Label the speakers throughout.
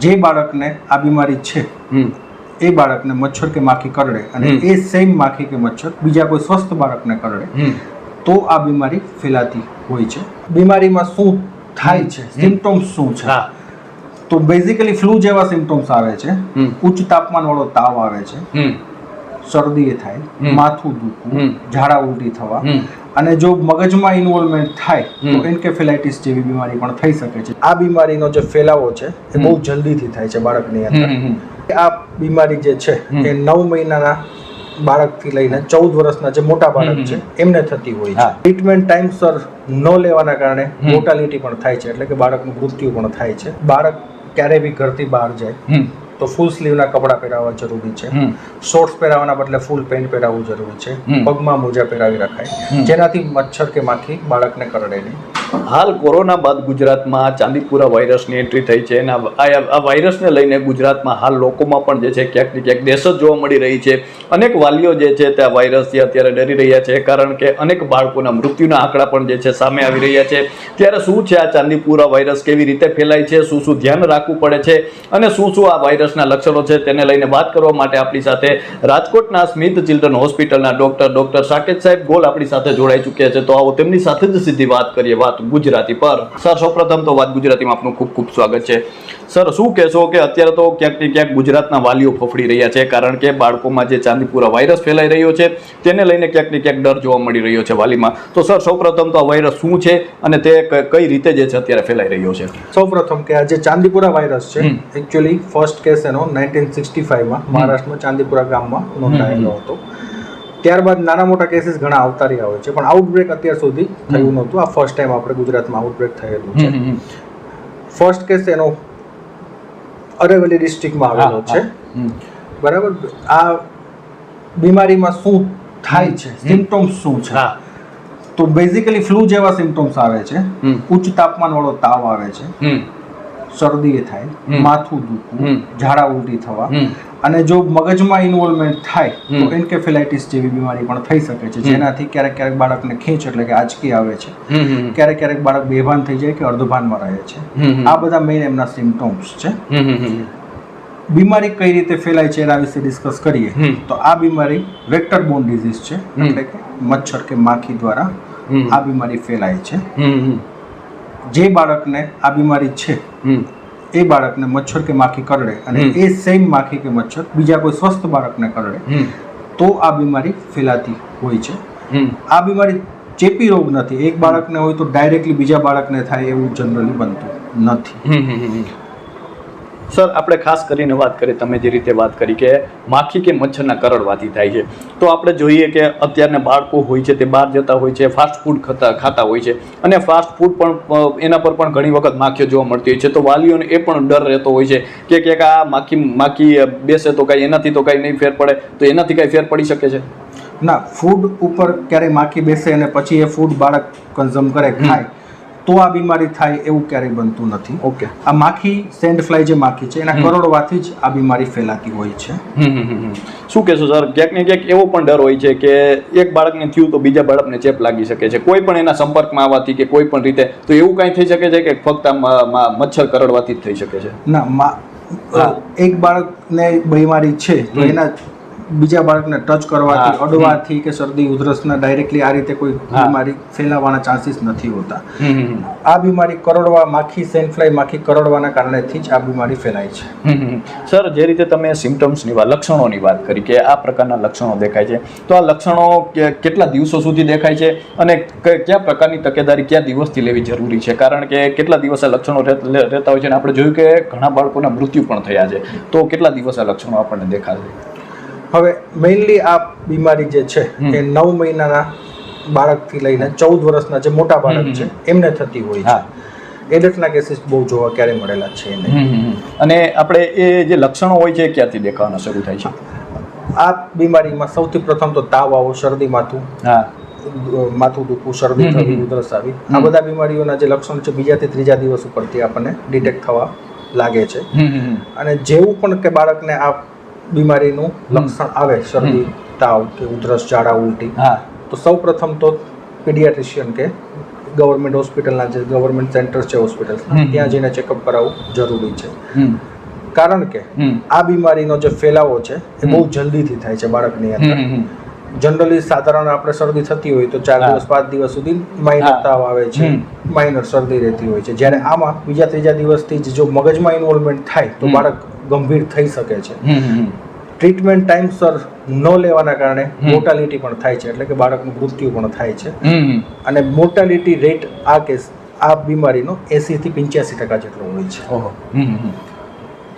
Speaker 1: જે બાળકને આ બીમારી છે એ બાળકને મચ્છર કે માખી કરડે અને એ સેમ માખી કે મચ્છર બીજા કોઈ સ્વસ્થ બાળકને કરડે તો આ બીમારી ફેલાતી હોય છે. બીમારીમાં શું થાય છે? સિમ્ટોમ્સ શું છે? તો બેઝિકલી ફ્લૂ જેવા સિમ્ટોમ્સ આવે છે. ઉચ્ચ તાપમાન વાળો તાવ આવે છે. શરદી થાય માથું દુખવું ઝાડા ઉલટી થવા. અને જો મગજમાં ઇન્વોલ્વમેન્ટ થાય તો એન્કેફેલાઇટિસ જેવી બીમારી પણ થઈ શકે છે. આ બીમારીનો જે ફેલાવો છે એ બહુ જલ્દીથી થાય છે બાળકની અંદર. આ બીમારી જે છે એ નવ મહિનાના બાળકથી લઈને ચૌદ વર્ષના જે મોટા બાળક છે એમને થતી હોય છે. ટ્રીટમેન્ટ ટાઈમસર ન લેવાના કારણે મોટાલિટી પણ થાય છે એટલે કે બાળકનું મૃત્યુ પણ થાય છે. બાળક ક્યારે બી ઘરથી બહાર જાય તો ફૂલ સ્લીવના કપડાં પહેરાવવા જરૂરી છે. શોર્ટ્સ પહેરાવવાના બદલે ફૂલ પેન્ટ પહેરાવવું જરૂરી છે. પગમાં મોજા પહેરાવી રખાય. જેનાથી મચ્છર કે માખી બાળકને કરડે નહીં.
Speaker 2: હાલ કોરોના બાદ ગુજરાતમાં ચાંદીપુરા વાયરસની એન્ટ્રી થઈ છે અને આ વાયરસને લઈને ગુજરાતમાં હાલ લોકોમાં પણ જે છે ક્યાંક ને ક્યાંક દહેશત જોવા મળી રહી છે. અનેક વાલીઓ જે છે તે આ વાયરસથી અત્યારે ડરી રહ્યા છે, કારણ કે અનેક બાળકોના મૃત્યુના આંકડા પણ જે છે સામે આવી રહ્યા છે. ત્યારે શું છે આ ચાંદીપુરા વાયરસ કેવી રીતે ફેલાય છે, શું શું ધ્યાન રાખવું પડે છે અને શું શું આ વાયરસના લક્ષણો છે તેને લઈને વાત કરવા માટે આપણી સાથે રાજકોટના સ્મિથ ચિલ્ડ્રન હોસ્પિટલના ડોક્ટર ડોક્ટર સાકેત સાહેબ ગોલ આપણી સાથે જોડાઈ ચૂક્યા છે. તો આવો તેમની સાથે જ સીધી વાત કરીએ, વાત ગુજરાતી પર. સર સૌપ્રથમ તો વાત ગુજરાતીમાં આપનું ખૂબ ખૂબ સ્વાગત છે. સર શું કહેશો કે અત્યારે તો ક્યાંક ને ક્યાંક ગુજરાતના વાલીઓ ફફડી રહ્યા છે કારણ કે બાળકોમાં જે ચાંદીપુરા વાયરસ ફેલાઈ રહ્યો છે તેને લઈને ક્યાંક ને ક્યાંક ડર જોવા મળી રહ્યો છે વાલીમાં. તો સર સૌપ્રથમ તો આ વાયરસ શું છે અને તે કઈ રીતે જે છે અત્યારે ફેલાઈ રહ્યો છે?
Speaker 1: સૌપ્રથમ કે આ જે ચાંદીપુરા વાયરસ છે એકચ્યુઅલી ફર્સ્ટ કેસ એનો નાઇન્ટીન સિક્સટી ફાઈવમાં મહારાષ્ટ્રમાં ચાંદીપુરા ગામમાં નોંધાયેલો હતો. ત્યારબાદ નાના મોટા કેસીસ ઘણા આવતા રહ્યા હોય છે. પણ આઉટબ્રેક અત્યાર સુધી થયું નહોતું. આ ફર્સ્ટ ટાઈમ આપણે ગુજરાતમાં આઉટબ્રેક થયેલું છે. ફર્સ્ટ કેસ એનો અરેવલી ડિસ્ટ્રિક્ટમાં આવેલો છે. બરાબર? આ બીમારીમાં શું થાય છે? સિમ્ટોમ્સ શું છે? તો બેઝિકલી ફ્લૂ જેવા સિમ્ટોમ્સ આવે છે. ઉચ્ચ તાપમાન વાળો તાવ આવે છે. શરદી થાય માથું દુખવું ઝાડા ઉલટી થવા અને જો મગજમાં ઇન્વોલ્વમેન્ટ થાય. તો એન્કેફેલાઇટિસ જેવી બીમારી પણ થઈ શકે છે. જેનાથી ક્યારેક ક્યારેક બાળકને ખેંચ એટલે કે આંચકી આવે છે. ક્યારેક ક્યારેક બાળક બેભાન થઈ જાય કે અર્ધભાનમાં રહે છે. આ બધા મેઇન એમના સિમ્ટોમ્સ છે. બીમારી કઈ રીતે ફેલાય છે એના વિશે ડિસ્કસ કરીએ તો આ બીમારી વેક્ટર બોન ડિઝીઝ છે. એટલે કે મચ્છર કે માખી દ્વારા આ બીમારી ફેલાય છે. જે બાળકને આ બીમારી છે એ બાળકને મચ્છર કે માખી કરડે અને એ સેમ માખી કે મચ્છર બીજા કોઈ સ્વસ્થ બાળકને કરડે તો આ બીમારી ફેલાતી હોય છે. આ બીમારી ચેપી રોગ નથી. એક બાળકને હોય તો ડાયરેક્ટલી બીજા બાળકને થાય એવું જનરલી બનતું નથી.
Speaker 2: સર આપણે ખાસ કરીને વાત કરીએ તમે જે રીતે વાત કરી કે માખી કે મચ્છરના કરડવાથી થાય છે. તો આપણે જોઈએ કે અત્યારના બાળકો હોય છે તે બહાર જતા હોય છે ફાસ્ટ ફૂડ ખાતા ખાતા હોય છે. અને ફાસ્ટ ફૂડ પણ એના પર પણ ઘણી વખત માખીઓ જોવા મળતી હોય છે. તો વાલીઓને એ પણ ડર રહેતો હોય છે કે ક્યાંક આ માખી માખી બેસે તો કાંઈ એનાથી તો કાંઈ નહીં ફેર પડે. તો એનાથી કાંઈ ફેર પડી શકે છે?
Speaker 1: ના ફૂડ ઉપર ક્યારેય માખી બેસે અને પછી એ ફૂડ બાળક કન્ઝ્યુમ કરે ખાય. તો આ બીમારી થાય એવું ક્યારેય બનતું નથી.
Speaker 2: ઓકે.
Speaker 1: આ માખી સેન્ડ ફ્લાય જે માખી છે એના કરોડવાથી જ આ બીમારી ફેલાતી હોય છે.
Speaker 2: શું કહેશો સર? ક્યાંક ને ક્યાંક એવો પણ ડર હોય છે કે એક બાળકને થયું તો બીજા બાળકને ચેપ લાગી શકે છે. કોઈ પણ એના સંપર્કમાં આવવાથી કે કોઈ પણ રીતે તો એવું કાંઈ થઈ શકે છે કે ફક્ત મચ્છર કરડવાથી જ થઈ શકે છે?
Speaker 1: ના એક બાળકને બીમારી છે તો એના બીજા બાળકને ટચ કરવાથી અડવાથી કે શરદી ઉધરસના ડાયરેક્ટલી આ રીતે કોઈ બીમારી ફેલાવાના ચાન્સીસ નથી હોતા. આ બીમારી કરોડવા માખી સેન્ફ્લાય માખી કરોડવાના કારણેથી જ આ બીમારી ફેલાય છે.
Speaker 2: સર જે રીતે તમે સિમ્ટમ્સની વાત લક્ષણોની વાત કરી કે આ પ્રકારના લક્ષણો દેખાય છે તો આ લક્ષણો કેટલા દિવસો સુધી દેખાય છે અને કયા પ્રકારની તકેદારી કયા દિવસથી લેવી જરૂરી છે? કારણ કે કેટલા દિવસ આ લક્ષણો રહેતા હોય છે અને આપણે જોયું કે ઘણા બાળકોના મૃત્યુ પણ થયા છે. તો કેટલા દિવસ આ લક્ષણો આપણને દેખાશે?
Speaker 1: હવે મેઇનલી આ બીમારી જે છે એ નવ મહિનાના બાળકથી લઈને ચૌદ વર્ષના જે મોટા બાળક છે એમને થતી હોય
Speaker 2: હા.
Speaker 1: છે એડલ્ટના કેસીસ બહુ જોવા ક્યારે મળેલા છે નહીં
Speaker 2: અને આપણે એ જે લક્ષણો હોય છે ક્યાંથી દેખાવાના શરૂ થાય છે?
Speaker 1: આ બીમારીમાં સૌથી પ્રથમ તો તાવ આવો શરદી માથું.
Speaker 2: હા.
Speaker 1: માથું દુખવું શરદી થવી ઉધરસ આવી. આ બધા બીમારીઓના જે લક્ષણ છે બીજાથી ત્રીજા દિવસ ઉપરથી આપણને ડિટેક્ટ થવા લાગે છે. અને જેવું પણ કે બાળકને આ બીમારીનું લક્ષણ આવે શરદી તાવ કે ઉધરસ ઝાડા ઉલટી. તો સૌ પ્રથમ તો પીડિયાટ્રિશિયન કે ગવર્મેન્ટ હોસ્પિટલના જે ગવર્મેન્ટ સેન્ટર છે
Speaker 2: હોસ્પિટલ
Speaker 1: ત્યાં જઈને ચેકઅપ કરાવવું જરૂરી છે. કારણ કે આ બીમારીનો જે ફેલાવો છે એ બહુ જલ્દીથી થાય છે બાળકની અંદર. જનરલી સાધારણ આપણે શરદી થતી હોય તો ચાર. દિવસ પાંચ દિવસ સુધી માઇનર તાવ આવે છે માઇનર શરદી રહેતી હોય છે. જ્યારે આમાં બીજા ત્રીજા દિવસથી જ જો મગજમાં ઇન્વોલ્વમેન્ટ થાય તો બાળક ગંભીર થઈ શકે છે. ટ્રીટમેન્ટ ટાઈમસર ન લેવાના કારણે. મોર્ટાલિટી પણ થાય છે એટલે કે બાળકનું મૃત્યુ પણ થાય છે. અને મોર્ટાલિટી રેટ આ કેસ આ બીમારીનો એંસીથી પંચ્યાસી ટકા જેટલો હોય છે.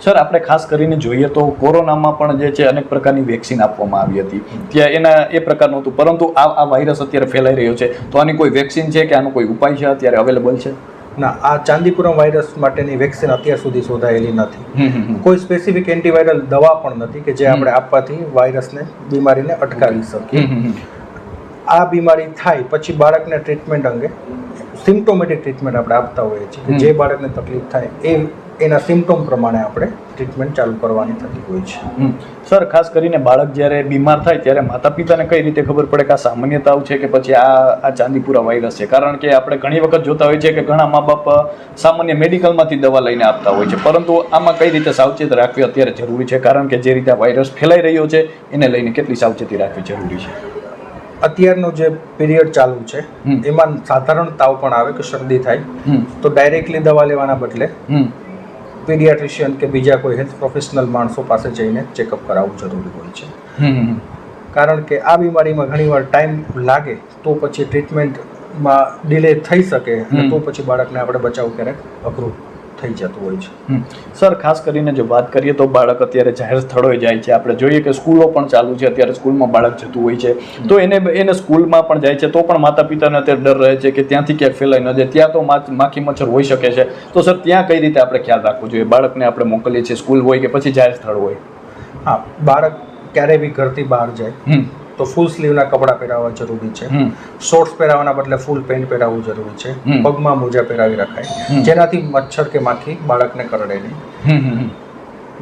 Speaker 2: સર આપણે ખાસ કરીને જોઈએ તો કોરોનામાં પણ જે છે અનેક પ્રકારની વેક્સિન આપવામાં આવી હતી. ત્યાં એના એ પ્રકારનું હતું પરંતુ આ આ વાયરસ અત્યારે ફેલાઈ રહ્યો છે. તો આની કોઈ વેક્સિન છે કે આનો કોઈ ઉપાય છે? અત્યારે અવેલેબલ છે?
Speaker 1: ના આ ચાંદીપુરમ વાયરસ માટેની વેક્સિન અત્યાર સુધી શોધાયેલી નથી. કોઈ સ્પેસિફિક એન્ટીવાયરલ દવા પણ નથી કે જે આપણે આપવાથી વાયરસને બીમારીને અટકાવી શકીએ. આ બીમારી થાય પછી બાળકને ટ્રીટમેન્ટ અંગે સિમ્ટોમેટિક ટ્રીટમેન્ટ આપણે આપતા હોઈએ છીએ જે બાળકને તકલીફ થાય એ એના સિમ્ટોમ પ્રમાણે આપણે ટ્રીટમેન્ટ ચાલુ કરવાની થતી હોય છે.
Speaker 2: સર ખાસ કરીને બાળક જ્યારે બીમાર થાય ત્યારે માતા પિતાને કઈ રીતે ખબર પડે કે આ સામાન્ય તાવ છે કે પછી આ આ ચાંદીપુરા વાયરસ છે? કારણ કે આપણે ઘણી વખત જોતા હોય છે કે ઘણા મા બાપ સામાન્ય મેડિકલમાંથી દવા લઈને આપતા હોય છે. પરંતુ આમાં કઈ રીતે સાવચેત રાખવી અત્યારે જરૂરી છે? કારણ કે જે રીતે આ વાયરસ ફેલાઈ રહ્યો છે એને લઈને કેટલી સાવચેતી રાખવી જરૂરી છે?
Speaker 1: અત્યારનો જે પીરિયડ ચાલુ છે. એમાં સાધારણ તાવ પણ આવે કે શરદી થાય તો ડાયરેક્ટલી દવા લેવાના બદલે પીડિયાટ્રિશિયન કે બીજા કોઈ હેલ્થ પ્રોફેશનલ માણસો પાસે જઈને ચેકઅપ કરાવવું જરૂરી હોય છે. કારણ કે આ બીમારીમાં ઘણીવાર ટાઈમ લાગે તો પછી ટ્રીટમેન્ટમાં ડિલે થઈ શકે તો પછી બાળકને આપણે બચાવ ક્યારેક અઘરું થઈ જતું હોય છે.
Speaker 2: સર ખાસ કરીને જો વાત કરીએ તો બાળક અત્યારે જાહેર સ્થળોએ જાય છે. આપણે જોઈએ કે સ્કૂલો પણ ચાલુ છે. અત્યારે સ્કૂલમાં બાળક જતું હોય છે. તો એને એને સ્કૂલમાં પણ જાય છે. તો પણ માતા પિતાને અત્યારે ડર રહે છે કે ત્યાંથી ક્યાંક ફેલાઈ ન જાય. ત્યાં તો માખી મચ્છર હોઈ શકે છે. તો સર ત્યાં કઈ રીતે આપણે ખ્યાલ રાખવો જોઈએ? બાળકને આપણે મોકલીએ છીએ સ્કૂલ હોય કે પછી જાહેર સ્થળ હોય?
Speaker 1: હા બાળક ક્યારે બી ઘરથી બહાર જાય. તો ફૂલ સ્લીવના કપડાં પહેરાવવા જરૂરી છે. શોર્ટ્સ પહેરાવવાના બદલે ફૂલ પેન્ટ પહેરાવવું જરૂરી છે. પગમાં મોજા પહેરાવી રખાય. જેનાથી મચ્છર કે માખી બાળકને કરડે નહીં.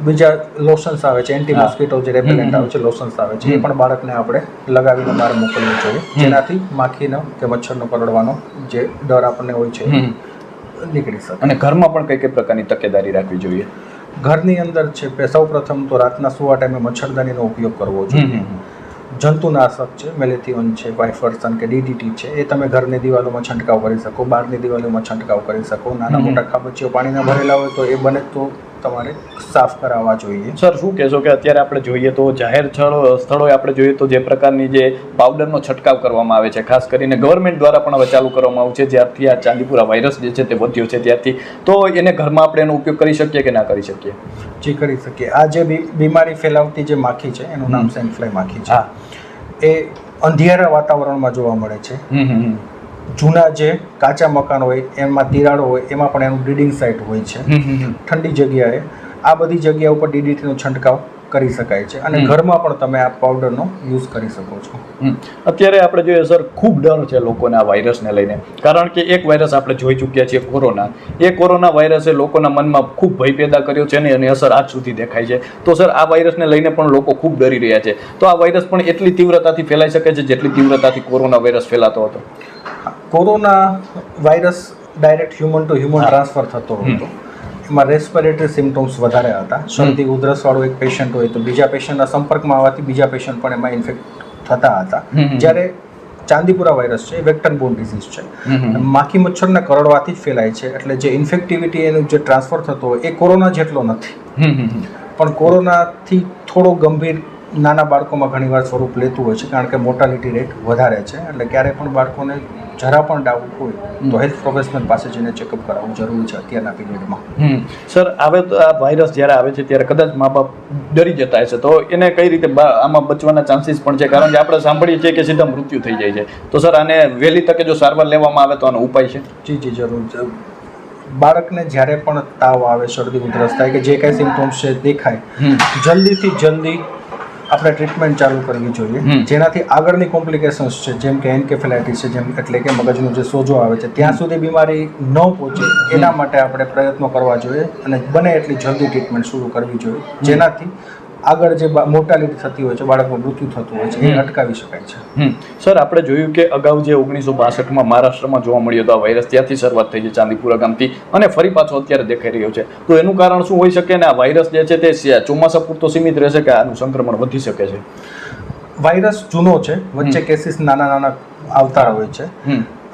Speaker 1: બીજા લોશન્સ આવે છે એન્ટી. મોસ્કિટો જે રેપેલેન્ટ. આવે છે લોશન્સ આવે છે એ પણ બાળકને આપણે લગાવીને બહાર મોકલવું જોઈએ. જેનાથી માખીનો કે મચ્છરનો કરડવાનો જે ડર આપણને હોય છે નીકળી શકે.
Speaker 2: અને ઘરમાં પણ કઈ કઈ પ્રકારની તકેદારી રાખવી જોઈએ?
Speaker 1: ઘરની અંદર છે સૌ પ્રથમ તો રાતના સુવા ટાઈમે મચ્છરદાનીનો ઉપયોગ કરવો જોઈએ. જંતુનાશક છે મેલેથિયોન છે વાઇફર્સન કે ડીડીટી છે એ તમે ઘરની દિવાલોમાં છંટકાવ કરી શકો બહારની દિવાલોમાં છંટકાવ કરી શકો નાના મોટા ખાબચીઓ પાણીના ભરેલા હોય તો એ બને તો તમારે સાફ કરાવવા જોઈએ.
Speaker 2: સર શું કહેશો કે અત્યારે આપણે જોઈએ તો જાહેર સ્થળો સ્થળોએ આપણે જોઈએ તો જે પ્રકારની જે પાવડરનો છંટકાવ કરવામાં આવે છે ખાસ કરીને ગવર્મેન્ટ દ્વારા પણ હવે ચાલુ કરવામાં આવ્યું છે જ્યારથી આ ચાંદીપુરા વાયરસ જે છે તે વધ્યો છે ત્યારથી. તો એને ઘરમાં આપણે એનો ઉપયોગ કરી શકીએ કે ના કરી શકીએ?
Speaker 1: જે કરી શકીએ. આ જે બીમારી ફેલાવતી જે માખી છે એનું નામ. સેન્ફ્લાય માખી છે. એ અંધિયારા વાતાવરણમાં જોવા મળે છે. જૂના જે કાચા મકાન હોય એમાં તિરાડો હોય એમાં પણ એનું બ્રીડિંગ સાઇટ હોય છે. ઠંડી જગ્યાએ આ બધી જગ્યા ઉપર ડીડીટીનો છંટકાવ કરી શકાય છે અને ઘરમાં પણ તમે આ પાવડરનો યુઝ કરી શકો છો.
Speaker 2: અત્યારે આપણે જોઈએ સર ખૂબ ડર છે લોકોને આ વાયરસને લઈને. કારણ કે એક વાયરસ આપણે જોઈ ચૂક્યા છીએ કોરોના. એ કોરોના વાયરસે લોકોના મનમાં ખૂબ ભય પેદા કર્યો છે ને એની અસર આજ સુધી દેખાય છે. તો સર આ વાયરસને લઈને પણ લોકો ખૂબ ડરી રહ્યા છે. તો આ વાયરસ પણ એટલી તીવ્રતાથી ફેલાઈ શકે છે જેટલી તીવ્રતાથી કોરોના વાયરસ ફેલાતો હતો?
Speaker 1: Corona virus direct human to human transfer થતો હતો. એમાં રેસ્પિરેટરી સિમ્ટમ્સ વધારે હતા. શરદી ઉધરસવાળો એક પેશન્ટ હોય તો બીજા પેશન્ટના સંપર્કમાં આવવાથી બીજા પેશન્ટ પણ એમાં ઇન્ફેક્ટ થતા હતા. જ્યારે ચાંદીપુરા વાયરસ છે એ વેક્ટર બોન ડિઝીઝ છે. માખી મચ્છરને કરડવાથી જ ફેલાય છે. એટલે જે ઇન્ફેક્ટિવિટી એનું જે ટ્રાન્સફર થતો હોય એ કોરોના જેટલો નથી. પણ કોરોનાથી થોડો ગંભીર નાના બાળકોમાં ઘણીવાર સ્વરૂપ લેતું હોય છે કારણ કે મોર્ટાલિટી રેટ વધારે છે. એટલે ક્યારે પણ બાળકોને જરા પણ ડાઉટ હોય તો હેલ્થ પ્રોફેશનલ પાસે જઈને ચેકઅપ કરાવવું જરૂરી છે અત્યારના પીરિયડમાં
Speaker 2: સર આવે તો આ વાયરસ જ્યારે આવે છે ત્યારે કદાચ મા બાપ ડરી જતા હશે. તો એને કઈ રીતે આમાં બચવાના ચાન્સીસ પણ છે? કારણ કે આપણે સાંભળીએ છીએ કે સીધા મૃત્યુ થઈ જાય છે. તો સર આને વહેલી તકે જો સારવાર લેવામાં આવે તો આનો ઉપાય છે?
Speaker 1: જી જી જરૂર. છે બાળકને જ્યારે પણ તાવ આવે શરદી ઉધરસ થાય કે જે કાંઈ સિમ્ટમ્સ છે દેખાય જલ્દીથી જલ્દી આપણે ટ્રીટમેન્ટ ચાલુ કરવી જોઈએ. જેનાથી આગળની કોમ્પ્લિકેશન્સ છે જેમ કે એન્કેફેલાઇટિસ છે જેમ એટલે કે મગજનો જે સોજો આવે છે ત્યાં સુધી બીમારી ન પહોંચે એના માટે આપણે પ્રયત્નો કરવા જોઈએ અને બને એટલી જલ્દી ટ્રીટમેન્ટ શરૂ કરવી જોઈએ. જેનાથી આગળ જે મોર્ટાલિટી થતી હોય છે બાળકનું મૃત્યુ થતું હોય છે એ અટકાવી શકાય છે.
Speaker 2: સર આપણે જોયું કે અગાઉ જે ઓગણીસો બાસઠમાં મહારાષ્ટ્રમાં જોવા મળ્યો હતો આ વાયરસ ત્યાંથી શરૂઆત થઈ છે ચાંદીપુરા ગામથી અને ફરી પાછો અત્યારે દેખાઈ રહ્યો છે. તો એનું કારણ શું હોઈ શકે ને આ વાયરસ જે છે તે ચોમાસા પૂરતો સીમિત રહેશે કે આનું સંક્રમણ વધી શકે છે?
Speaker 1: વાયરસ જૂનો છે વચ્ચે કેસીસ નાના નાના આવતા હોય છે.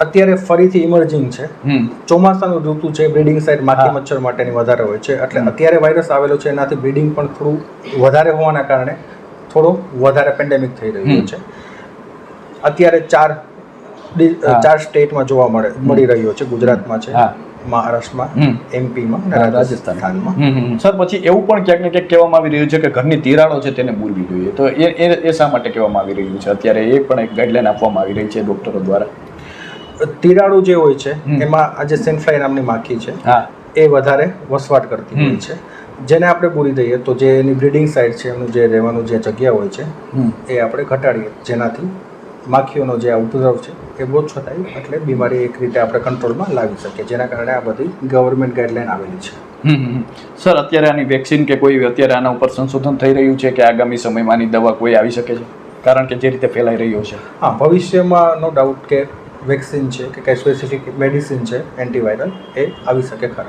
Speaker 1: અત્યારે ફરીથી ઇમર્જિંગ છે. ચોમાસાનું ઋતુ છે બ્રીડિંગ સાઇડ માખી મચ્છર માટેની વધારે હોય છે. એટલે અત્યારે વાયરસ આવેલો છે એનાથી બ્રીડિંગ પણ થોડું વધારે હોવાના કારણે થોડો વધારે પેન્ડેમિક થઈ રહ્યો છે. અત્યારે ચાર ચાર સ્ટેટમાં જોવા મળે મળી રહ્યો છે ગુજરાતમાં છે મહારાષ્ટ્રમાં એમપીમાં અને
Speaker 2: રાજસ્થાન.
Speaker 1: રાજસ્થાનમાં.
Speaker 2: સર પછી એવું પણ ક્યાંક ને ક્યાંક કહેવામાં આવી રહ્યું છે કે ઘરની તિરાડો છે તેને બોલવી જોઈએ. તો એ એ એ શા માટે કહેવામાં આવી રહ્યું છે? અત્યારે એ પણ એક ગાઈડલાઈન આપવામાં આવી રહી છે ડોક્ટરો દ્વારા.
Speaker 1: તિરાડો જે હોય છે. એમાં આજે સેન્ફ્લાઈ નામની માખી છે
Speaker 2: હા.
Speaker 1: એ વધારે વસવાટ કરતી હોય છે. જેને આપણે પૂરી દઈએ તો જે એની બ્રીડિંગ સાઇડ છે એનું જે રહેવાનું જે જગ્યા હોય છે એ આપણે ઘટાડીએ. જેનાથી માખીઓનો જે ઉપદ્રવ છે એ ઓછો થાય એટલે બીમારી એક રીતે આપણે કંટ્રોલમાં લાવી શકીએ જેના કારણે આ બધી ગવર્મેન્ટ ગાઈડલાઈન આવેલી છે.
Speaker 2: સર અત્યારે આની વેક્સિન કે કોઈ અત્યારે આના ઉપર સંશોધન થઈ રહ્યું છે કે આગામી સમયમાં આની દવા કોઈ આવી શકે છે? કારણ કે જે રીતે ફેલાઈ રહ્યો છે.
Speaker 1: હા ભવિષ્યમાં નો ડાઉટ કે વેક્સિન છે કે કંઈ સ્પેસિફિક મેડિસિન છે એન્ટીવાયરલ એ આવી શકે ખરા.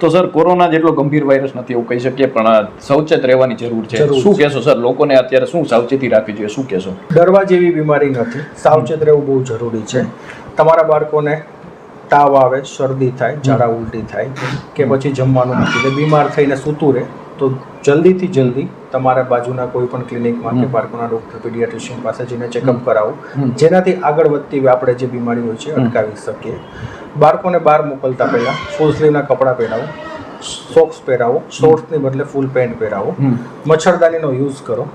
Speaker 2: તો સર કોરોના જેટલો ગંભીર વાયરસ નથી એવું કહી શકીએ પણ સાવચેત રહેવાની જરૂર છે. શું કહેશો સર? લોકોને અત્યારે શું સાવચેતી રાખવી જોઈએ? શું કહેશો?
Speaker 1: ડરવા જેવી બીમારી નથી. સાવચેત રહેવું બહુ જરૂરી છે. તમારા બાળકોને તાવ આવે શરદી થાય ઝાડા ઉલટી થાય કે પછી જમવાનું નથી. એટલે બીમાર થઈને સૂતું રહે તો જલ્દીથી જલ્દી તમારા બાજુના કોઈ પણ ક્લિનિકમાં કે બાળકોના ડૉક્ટર પીડિયાટ્રિશિયન પાસે જઈને ચેકઅપ કરાવો. જેનાથી આગળ વધતી આપણે જે બીમારી હોય છે અટકાવી શકીએ. બાળકોને બહાર મોકલતા પહેલાં ફૂલ સ્લીવના કપડાં પહેરાવો સોક્સ પહેરાવો શોર્ટ્સની બદલે ફૂલ પેન્ટ પહેરાવો. મચ્છરદાનીનો યુઝ કરો.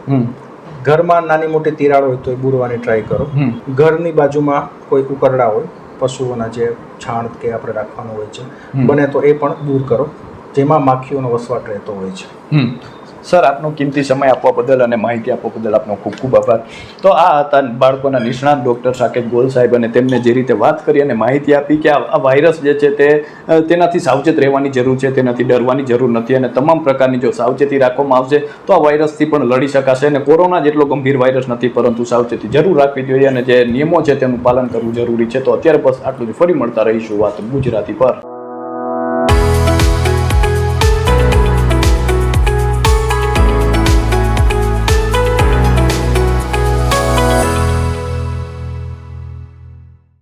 Speaker 1: ઘરમાં નાની મોટી તિરાડ હોય તો એ બુરવાની ટ્રાય કરો. ઘરની બાજુમાં કોઈ ઉકરડા હોય પશુઓના જે છાણ કે આપણે રાખવાનું હોય છે. બને તો એ પણ દૂર કરો જેમાં માખીઓનો વસવાટ રહેતો હોય છે.
Speaker 2: સર, આપનો કિંમતી સમય આપવા બદલ અને માહિતી આપવા બદલ આપનો ખૂબ ખૂબ આભાર. તો આ હતા બાળકોના નિષ્ણાત ડૉક્ટર સાકેત ગોલ સાહેબ અને તેમને જે રીતે વાત કરી અને માહિતી આપી કે આ વાયરસ જે છે તે તેનાથી સાવચેત રહેવાની જરૂર છે, તેનાથી ડરવાની જરૂર નથી અને તમામ પ્રકારની જો સાવચેતી રાખવામાં આવશે તો આ વાયરસથી પણ લડી શકાશે અને કોરોના જેટલો ગંભીર વાયરસ નથી, પરંતુ સાવચેતી જરૂર રાખવી જોઈએ અને જે નિયમો છે તેનું પાલન કરવું જરૂરી છે. તો અત્યારે બસ આટલું જ. ફરી મળતા રહીશું વાત ગુજરાતી પર.